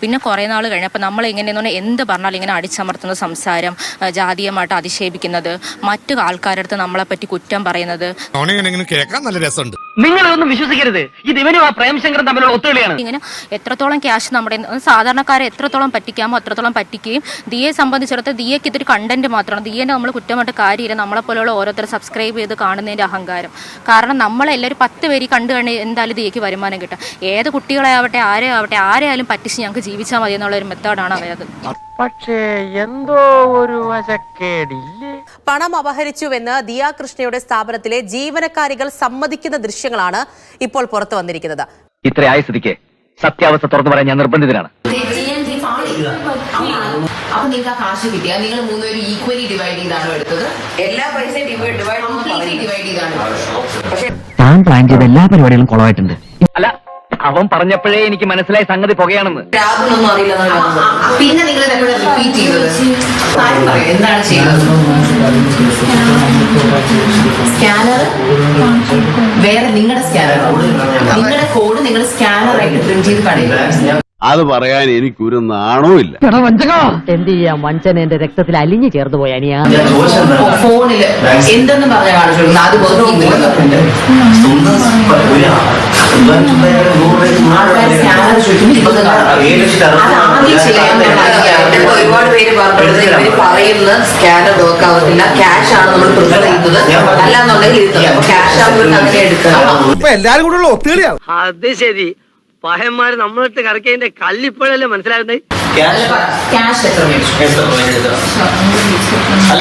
പിന്നെ കുറേ നാൾ കഴിഞ്ഞപ്പോൾ നമ്മൾ എങ്ങനെയെന്ന് പറഞ്ഞാൽ എന്ത് പറഞ്ഞാൽ ഇങ്ങനെ അടിച്ചമർത്തുന്ന സംസാരം ജാതീയമായിട്ട് അധിക്ഷേപിക്കുന്നത് മറ്റു ആൾക്കാരുടെ അടുത്ത് നമ്മളെപ്പറ്റി കുറ്റം പറയുന്നത്. കേൾക്കാൻ നല്ല രസമുണ്ട്. നിങ്ങളൊന്നും വിശ്വസിക്കരുത്. ഇത് ഇവനും ആ പ്രേംശങ്കറും തമ്മിലുള്ള ഒത്തുകളിയാണ്. ഇങ്ങനെ എത്രത്തോളം ക്യാഷ് നമ്മുടെ സാധാരണക്കാരെ എത്രത്തോളം പറ്റിക്കാമോ അത്രത്തോളം പറ്റിക്കുകയും ദിയെ സംബന്ധിച്ചിടത്തോളം ദിയക്ക് ഇതൊരു കണ്ടന്റ് മാത്രമാണ് ദിയേനെ നമ്മൾ കുറ്റമായിട്ട് കാര്യമില്ല. നമ്മളെ പോലെയുള്ള ഓരോരുത്തർ സബ്സ്ക്രൈബ് ചെയ്ത് കാണുന്നതിന്റെ അഹങ്കാരം. കാരണം നമ്മളെല്ലാവരും പത്ത് പേര് കണ്ടു കഴിഞ്ഞ് എന്തായാലും ദിയക്ക് വരുമാനം കിട്ടും. ഏത് കുട്ടികളെ ആവട്ടെ ആരെ ആവട്ടെ ആരെയായാലും പറ്റിച്ച് ഞങ്ങൾക്ക് ജീവിച്ചാൽ മതി എന്നുള്ള ഒരു മെത്തേഡാണ് അവരത്. പക്ഷേ എന്തോ ഒരു വശക്കേടില്ലേ. പണം അപഹരിച്ചുവെന്ന് ദിയ കൃഷ്ണയുടെ സ്ഥാപനത്തിലെ ജീവനക്കാരികൾ സമ്മതിക്കുന്ന ദൃശ്യങ്ങളാണ് ഇപ്പോൾ പുറത്തു വന്നിരിക്കുന്നത്. ഇത്രയായ സ്ഥിതിക്ക്. സത്യാവസ്ഥ തുറന്നു പറയാൻ ഞാൻ നിർബന്ധിതനാണ്. അപ്പൊ നിങ്ങൾക്ക് ആ കാശ് കിട്ടിയ നിങ്ങൾ മൂന്നുപേരും ഈക്വലി ഡിവൈഡ് ചെയ്താണോ എടുത്തത് എല്ലാ പൈസയും ഡിവൈഡ് ചെയ്താണ് പക്ഷെ താൻ പ്ലാൻ ചെയ്ത എല്ലാ പരിപാടികളും കുളമായിട്ടുണ്ട് അല്ല അവൻ പറഞ്ഞപ്പോഴേ എനിക്ക് മനസ്സിലായി സംഗതി പുകയാണെന്ന്. രാഹുലൊന്നും അറിയില്ല പിന്നെ നിങ്ങൾ റിപ്പീറ്റ് ചെയ്തത്? പറയൂ. എന്താണ് ചെയ്യുന്നത്? സ്കാനർ? വേറെ നിങ്ങളുടെ സ്കാനർ. നിങ്ങളുടെ കോഡ് നിങ്ങൾ സ്കാനറായിട്ട് പ്രിന്റ് ചെയ്ത് കടയിൽ അത് പറയാൻ എനിക്കൊരു നാണവുമില്ല എന്ത് ചെയ്യാം? വഞ്ചന എന്റെ രക്തത്തിൽ അലിഞ്ഞു ചേർന്ന് പോയ അനിയാ. ഫോണിൽ എന്തെന്ന് പറഞ്ഞ കാണിച്ചു അത് വർക്ക് ഒരുപാട് പേര് പറഞ്ഞത് ഇവർ പറയുന്ന സ്കാനർ വർക്ക് ആവത്തില്ല. ക്യാഷ് ആണ് നമ്മൾ പ്രിഫർ ചെയ്യുന്നത്. അല്ലാന്നുണ്ടെങ്കിൽ ക്യാഷ് അങ്ങനെ ഒത്തുകളിയാണ് അത് ശരി. പഹന്മാര് നമ്മളിട്ട് കറക്കേന്റെ കല്ലിപ്പോഴല്ലേ മനസ്സിലാകുന്നത്?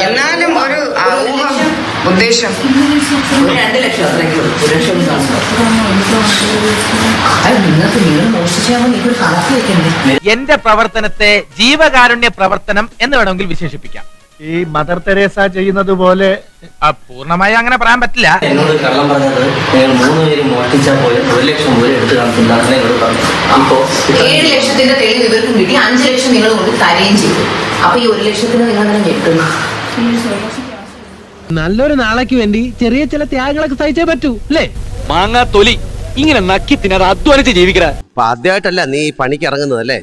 എന്നാലും ഉദ്ദേശം? രണ്ട് ലക്ഷം അത്രയ്ക്ക് ഉള്ളൂ. ഒരു ലക്ഷം ഒന്നും കാണുന്നില്ല. അത് നിങ്ങൾക്ക് നിങ്ങൾ മോഷിച്ചാകുമ്പോൾ നിങ്ങൾക്ക് കണക്ക് വെക്കണ്ടേ? എന്റെ പ്രവർത്തനത്തെ ജീവകാരുണ്യ പ്രവർത്തനം എന്ന് വേണമെങ്കിൽ വിശേഷിപ്പിക്കാം. ഈ മദർ തെരേസ ചെയ്യുന്നത് പോലെ ആ, പൂർണമായി അങ്ങനെ പറയാൻ പറ്റില്ല. എന്നോട് കള്ളം പറഞ്ഞത് നിങ്ങൾ മൂന്ന് പേര് മോഷ്ടിച്ചാൽ പോയ ഒരു ലക്ഷം പോലും എടുത്തു കാണിക്കുന്നതാണ് എന്നോട് ഏഴ് ലക്ഷത്തിന്റെ തെളിവ് ഇവർക്കും കിട്ടി. അഞ്ച് ലക്ഷം നിങ്ങൾ കൊണ്ട് തരുകയും ചെയ്തു. അപ്പൊ ഈ ഒരു ലക്ഷത്തിന് നിങ്ങൾ അങ്ങനെ ഞെട്ടുന്നു. നല്ലൊരു നാളേക്ക് വേണ്ടി ചെറിയ ചില ത്യാഗങ്ങളൊക്കെ സഹിച്ചേ പറ്റൂ അല്ലേ? മാങ്ങാ തൊലി ഇങ്ങനെ നക്കി തിന്നാതെ അധ്വാനിച്ച് ജീവിക്കണ അപ്പൊ ആദ്യമായിട്ടല്ല നീ ഈ പണിക്ക് ഇറങ്ങുന്നത് അല്ലേ?